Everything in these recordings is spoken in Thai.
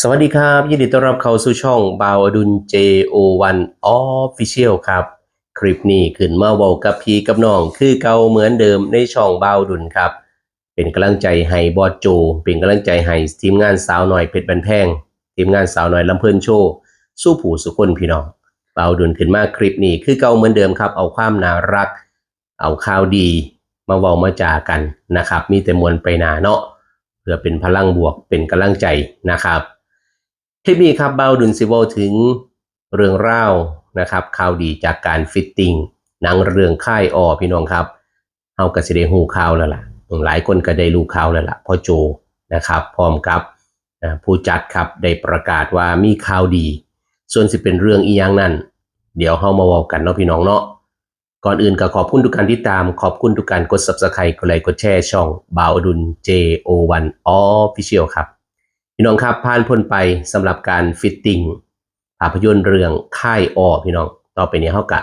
สวัสดีครับ ยินดีต้อนรับเข้าสู่ช่องบาวอดุล JO1 Official ครับ คลิปนี้ขึ้นมาเว้ากับพีกับน้อง คือเก่าเหมือนเดิมในช่องบาวดุลครับ เป็นกำลังใจให้บอสโจ เป็นกำลังใจให้ทีมงานสาวหน่อยเพชรบันแพงทีมงานสาวหน่อยลำเพลินโชว์สู้ผู้สุคนพี่น้องบาวดุลขึ้นมาคลิปนี้คือเก่าเหมือนเดิมครับ เอาความน่ารัก เอาข่าวดี มาเว้ามาจากันนะครับ มีแต่มวลไปหนาเนาะเพื่อเป็นพลังบวกเป็นกำลังใจนะครับ คลิปนี้ครับเบาดุนซิเวลถึงเรื่องเล่านะครับข่าวดีจากการฟิตติ้งหนังเรื่องค่ายออพี่น้องครับเฮาก็สิได้ฮู้ข่าวแล้วล่ะหลายคนก็ได้รู้ข่าวแล้วล่ะพ่อโจนะครับ พร้อมกับผู้จัดครับได้ประกาศว่ามีข่าวดี ส่วนสิเป็นเรื่องอียังนั้นเดี๋ยวเฮามาว้ากันเนาะพี่น้องเนาะก่อนอื่นก็ขอบคุณทุกการที่ตามขอบคุณทุกการกด Subscribe กดไลค์กดแชร์ช่องบาวอดุล JO1 Official ครับ พี่น้องครับผ่านพ้นไปสำหรับการฟิตติ้งภาพยนตร์เรื่องค่ายออพี่น้อง ต่อไปนี้เขากะ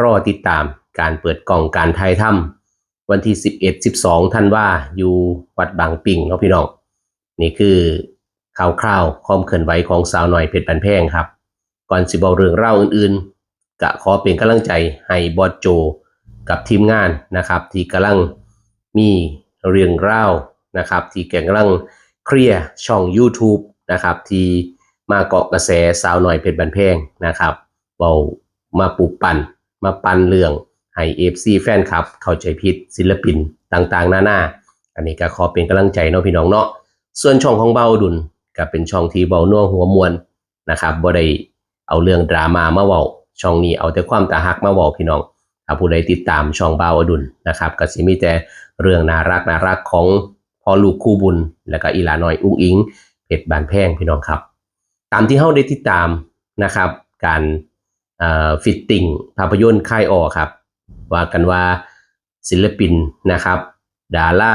รอติดตามการเปิดกล่องการไทยถ้ำวันที่ 11 12ท่านว่าอยู่วัดบางปิ่งเนาะพี่น้อง นี่คือข่าวๆความเคลื่อนไหวของสาวหน่อยเพชรบันแพงครับ ก่อนสิบอกเรื่องเล่าอื่นๆ กะขอเป็นกำลังใจให้บอสโจกับทีมงานนะครับ ที่กำลังมีเรื่องเล่านะครับ ที่แกำลัง เคลียร์ช่อง YouTube นะครับที่มาเกาะกระแสสาวหน่อยเพชรบันเพงนะครับเบามาปลูกปั่นมาปั่นเรื่องให้เอฟซีแฟนคลับ เข้าใจผิดศิลปินต่างๆ หน้านาอันนี้ก็ขอเป็นกำลังใจเนาะพี่น้องเนาะส่วนช่องของเบาดุลก็เป็นช่องที่เบานัวหัวมวลนะครับบ่ได้เอาเรื่องดราม่ามาเว้าช่องนี้เอาแต่ความตาหักมาเว้าพี่น้องถ้าผู้ใดติดตามช่องเบาอดุลนะครับก็สิมีแต่เรื่องน่ารักน่ารักของ พ่อลูกคู่บุญ แล้วก็อีหลาน้อยอุ้งอิงเพชรบานแพงพี่น้องครับ ตามที่เฮาได้ติดตามนะครับ การฟิตติ้งภาพยนตร์ค่ายออครับ ว่ากันว่าศิลปินนะครับ ดารา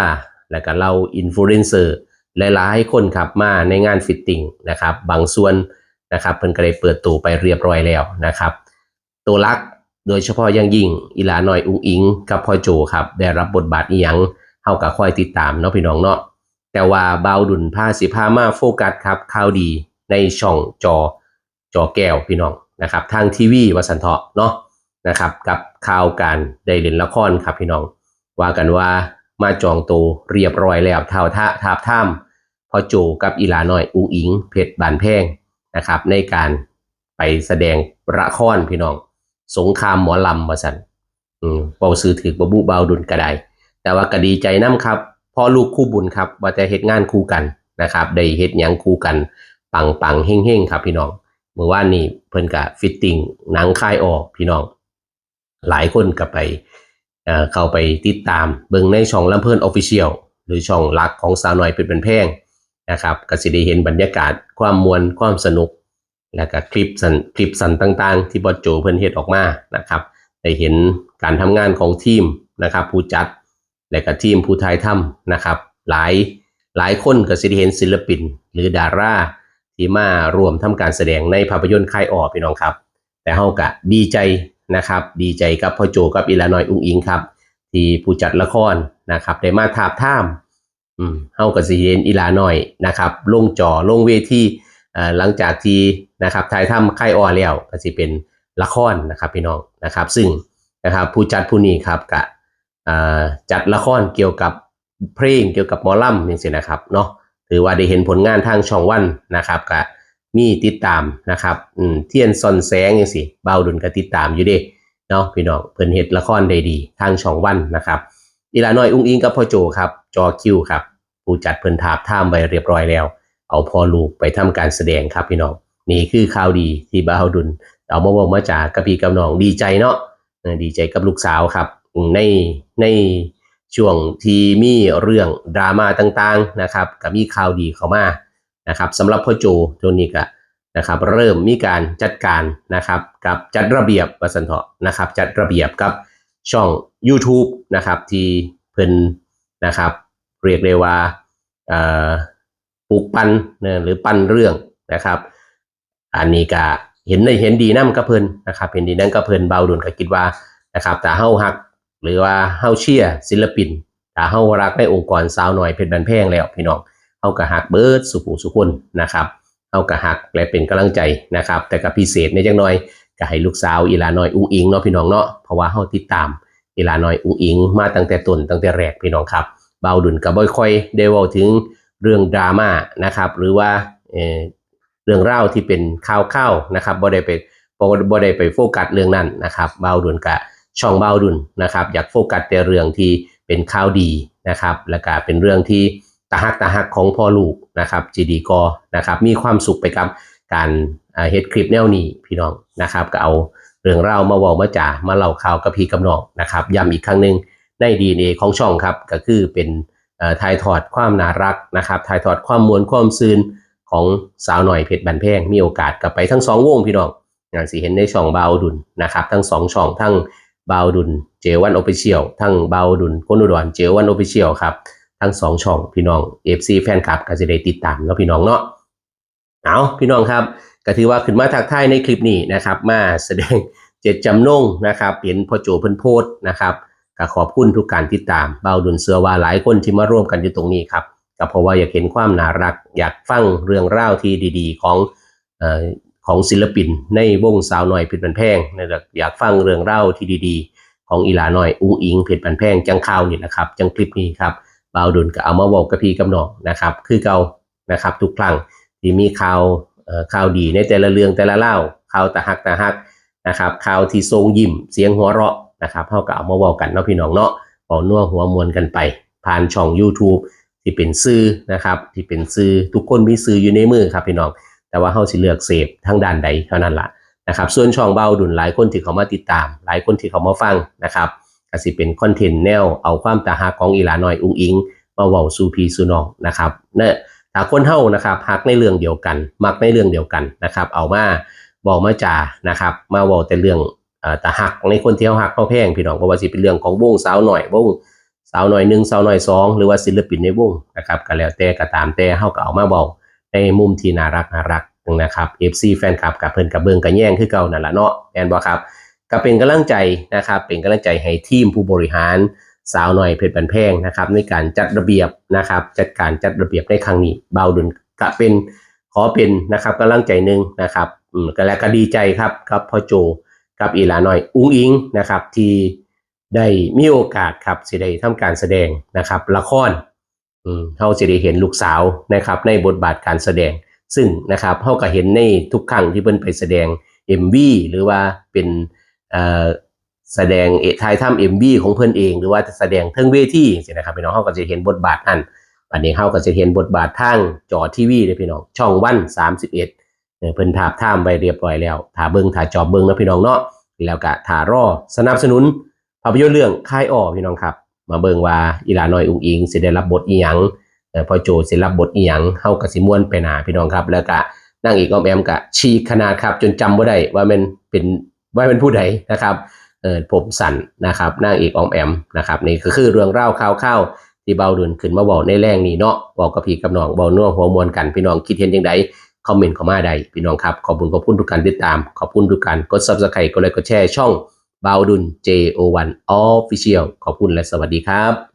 และก็เราอินฟลูเอนเซอร์หลายๆคนครับมาในงานฟิตติ้งนะครับ บางส่วนนะครับเพิ่นก็ได้เปิดตัวไปเรียบร้อยแล้วนะครับ ตัวลักโดยเฉพาะอยังยิ่งอีหลาน้อยอุ้งอิง กับพ่อโจครับ ได้รับบทบาทอีหยังาก็คอยติดตามเนาะพี่น้องเนาะแต่ว่าเบาดุลผ้าสิพามาโฟกัสครับข่าวดีในช่องจอจอแก้วพี่น้องนะครับ ทางทีวีวสันเถาะเนาะนะครับกับข่าวการได้เล่นละครครับพี่น้อง ว่ากันว่ามาจองตัวเรียบร้อยแล้วเท่าท่าทาบท่ามพ่อโจกับอีลาน้อยอุงอิง เพชรบานแพงนะครับ ในการไปแสดงละครพี่น้อง สงครามหมอลำมาสันอืมเบาซื้อถือบบุเบาดุลกระได แต่ว่าก็ดีใจน้ำครับพ่อลูกคู่บุญครับว่าจะเฮ็ดงานคู่กันนะครับได้เฮ็ดหยังคู่กันปังปังเฮงเฮงครับพี่น้องเมื่อวานนี้เพิ่นกะฟิตติ้งหนังค่ายออกพี่น้อง หลายคนก็ไปเเข้าไปติดตามเบิ่งในช่องลำเพิ่นออฟฟิเชียลหรือช่องหลักของสาวน้อยเป็นเป็นแพงนะครับก็สิได้เห็นบรรยากาศความมวลความสนุก แล้วก็คลิปสันคลิปสันต่างๆ ที่บอสโจเพิ่นเฮ็ดออกมานะครับได้เห็นการทำงานของทีมนะครับผู้จัด และก็ทีมผู้ถ่ายทำนะครับ หลายหลายคนก็สิได้เห็นศิลปิน หรือดาราที่มารวมทำการแสดงในภาพยนตร์ค่ายออพี่น้องครับ แต่เฮาก็ดีใจนะครับ ดีใจกับพ่อโจกับอีลานอยอุ้งอิงครับ ที่ผู้จัดละครนะครับได้มาทาบท่ามอืมเฮาก็สิเห็นอีลานอยนะครับลงจอลงเวทีหลังจากที่นะครับถ่ายทำค่ายออแล้วก็สิเป็นละครนะครับพี่น้องนะครับ ซึ่งนะครับผู้จัดผู้นี้ครับกะ จัดละครเกี่ยวกับเพลงเกี่ยวกับมอลำนี่สินะครับเนาะถือว่าได้เห็นผลงานทางช่องวันนะครับก็มีติดตามนะครับอืมเทียนซอนแสงอย่างสิเบาดุลก็ติดตามอยู่เด้เนาะพี่น้องเพิ่นเฮ็ดละครได้ดีทางช่องวันนะครับอีลาน้อยอุ้งอิงกับพ่อโจครับจอคิวครับผู้จัดเพิ่นทาบท่ามไวเรียบร้อยแล้ว เอาพอลูกไปทำการแสดงครับพี่น้องนี่คือข่าวดีที่บ่าวดุลเอามาบอกมาจากกับพี่กับน้องดีใจเนาะดีใจกับลูกสาวครับ ในในช่วงที่มีเรื่องดราม่าต่างๆนะครับก็มีข่าวดีเข้ามานะครับสำหรับพ่อโจโจนี้ก็นะครับเริ่มมีการจัดการนะครับกับจัดระเบียบวสันเถาะนะครับจัดระเบียบกับช่อง YouTube นะครับที่เพิ่นนะครับเรียกได้ว่าปลูกปันเนี่ยหรือปันเรื่องนะครับ อันนี้ก็เห็นได้เห็นดีน้ำกับเพิ่นนะครับเห็นดีนั่นกับเพิ่นเบาดุลก็คิดว่านะครับแต่เฮาฮัก หรือว่าเฮาเชียศิลปินถ้าเฮารักในองค์กรสาวหน่อยเพชรบันแพงแล้วพี่น้องเฮาก็ฮักเบิร์ดสุขุสุคนนะครับเอากระหักและเป็นกำลังใจนะครับ แต่กับพิเศษในจังน้อยก็ให้ลูกสาวอีลาน้อยอุ้งอิงเนาะพี่น้องเนาะเพราะว่าเฮาติดตามอีลาน้อยอุ้งอิง มาตั้งแต่ต้นตั้งแต่แรกพี่น้องครับเบาดุลกับบ่ค่อยได้เว้าถึงเรื่องดราม่านะครับหรือว่าเออเรื่องเล่าที่เป็นข่าวเข้านะครับบ่ได้ไปบ่บ่ได้ไปโฟกัสเรื่องนั้นนะครับเบาดุลกับ ช่องเบาดุลนะครับ อยากโฟกัสแต่เรื่องที่เป็นข่าวดีนะครับ แล้วก็เป็นเรื่องที่ตาหักตาหักของพ่อลูกนะครับจีดีกอนะครับ มีความสุขไปกับการเฮ็ดคลิปแนวนี้พี่น้องนะครับ ก็เอาเรื่องราวมาว้ามาจ่ามาเล่าข่าวกับพี่กับน้องนะครับย้ำอีกครั้งหนึ่งใน DNA ของช่องครับ ก็คือเป็นถ่ายทอดความน่ารักนะครับถ่ายทอดความมวลความซืนของสาวหน่อยเพชรบันแพงมีโอกาสกลับไปทั้งสองวงพี่น้องอย่างสิเห็นในช่องเบาดุลนะครับ ทั้งสองช่องทั้ง บาวดุลเจวันโอฟิเชียลทั้งบาวดุลคนอุดรเจวันโอฟิเชียลครับทั้งสองช่องพี่น้อง FC แฟนคลับก็จะได้ติดตามเนาะพี่น้องเนาะเอาพี่น้องครับก็ถือว่าขึ้นมาทักทายในคลิปนี้นะครับ มาแสดงเจตจำนงนะครับเห็นพ่อโจเพิ่นโพสนะครับก็ขอบคุณทุกการติดตามเบาดุลเสือว่าหลายคนที่มาร่วมกันอยู่ตรงนี้ครับก็เพราะว่าอยากเห็นความน่ารัก อยากฟังเรื่องราวที่ดี ๆ ของอ่อ ของศิลปิน ในวงสาวน้อยเพชรบันแพงนะครับอยากฟังเรื่องราที่ดีๆ ของอีหลาน้อยอุ้งอิงเพชรบันแพงจังข่าวนี่นะครับ จังคลิปนี้ครับบาวดุลก็เอามาบอกกับพี่กับน้องนะครับ คือเก่านะครับ ทุกครั้งที่มีข่าวเอ่อข่าวดีในแต่ละเรื่องแต่ละเล่าข่าวตะหักตะหักนะครับข่าวที่ทรงยิ้มเสียงหัวเราะนะครับเฮาก็เอามาบอกกันเนาะพี่น้องเนาะเว้านัวหัวมวลกันไป ผ่านช่อง YouTube ที่เป็นซื้อนะครับ ที่เป็นซื้อทุกคนมีซื้ออยู่ในมือครับพี่น้อง แต่ว่าเฮาสิเลือกเสพทางด้านใดเท่านั้นล่ะนะครับส่วนช่องเบาดุลหลายคนที่เขามาติดตาม หลายคนที่เขามาฟังนะครับก็สิเป็นคอนเทนต์แนวเอาความตาหักของอีหลาน้อยอุ้งอิง มาเว้าสู่พี่สู่น้องนะครับเนี่ยถ้าคนเฮานะครับฮักในเรื่องเดียวกัน มักในเรื่องเดียวกันนะครับ เอามาบอกมาจานะครับ มาเว้าแต่เรื่องเอ่อตาหักในคนเที่เฮาฮักเฮาแพงพี่น้องเพราะว่าสิเป็นเรื่องของวงสาวหน่อยวงสาวหน่อยหนึ่งสาวหน่อยสองหรือว่าศิลปินในวงนะครับก็แล้วแต่ก็ตามแต่เฮาก็เอามาเว้า ในมุมที่น่ารักน่ารักนะครับ FC แฟนคลับกับเพิ่อนกับเบิ่งกับแย่งคือเก่านั่นล่ะเนาะแม่นบ่ครับก็เป็นกำลังใจนะครับเป็นกำลังใจให้ทีมผู้บริหารสาวหน่อยเพชรบันแพงนะครับในการจัดระเบียบนะครับจัดการจัดระเบียบในครั้งนี้เบาดุลก็เป็นขอเป็นนะครับกำลังใจหนึ่งนะครับอืมก็แล้วก็ดีใจครับกับพ่อโจกับอีหลาหน่อยอุ้งอิงนะครับที่ได้มีโอกาสครับสิได้ทำการแสดงนะครับละคร เขาจะได้เห็นลูกสาวนะครับ ในบทบาทการแสดง ซึ่งนะครับเขาก็เห็นในทุกครั้งที่เพิ่นไปแสดง MV หรือว่าเป็นแสดงเอทายถ้ำเอ็มบีของเพื่อนเอง หรือว่าจะแสดงเทิงเวทีสินะครับพี่น้องเขาก็จะเห็นบทบาทนั่นอันนี้เขาก็จะเห็นบทบาททางจอทีวีเลยพี่น้องช่องวันสามสิบเอ็ดเพิ่นถาบท่ามไปเรียบร้อยแล้วถาเบิงถาจอบเบิงนะพี่น้องเนาะแล้วก็ถารอสนับสนุนภาพยนตร์เรื่องค่ายอ้อพี่น้องครับ มาเบิงว่าอีหลาน้อยอุงอิงสิได้รับบทอีหยังพอโจสิรับบทอีหยังเฮาก็สิม่วนไปหนาพี่น้องครับ แล้วก็นางเอกออมแอมก็ฉีกขนาดครับ จนจำบ่ได้ว่ามันเป็นว่าเป็นผู้ใดนะครับเออผมสั่นนะครับนางเอกออมแอมนะครับนี่ก็คือเรื่องเล่าข่าวข้าวๆที่เบาดุนขึ้นมาบอกในแรงนี้เนาะบอกกับพี่กับน้องบอกนัวหัวมวลกันพี่น้องคิดเห็นยังไงคอมเมนต์เข้ามาได้พี่น้องครับขอบคุณขอบคุณทุกการติดตาม ขอบคุณทุกการกด subscribe กดไลค์กดแชร์ช่อง บาดุล JO1 Official ขอบคุณและสวัสดีครับ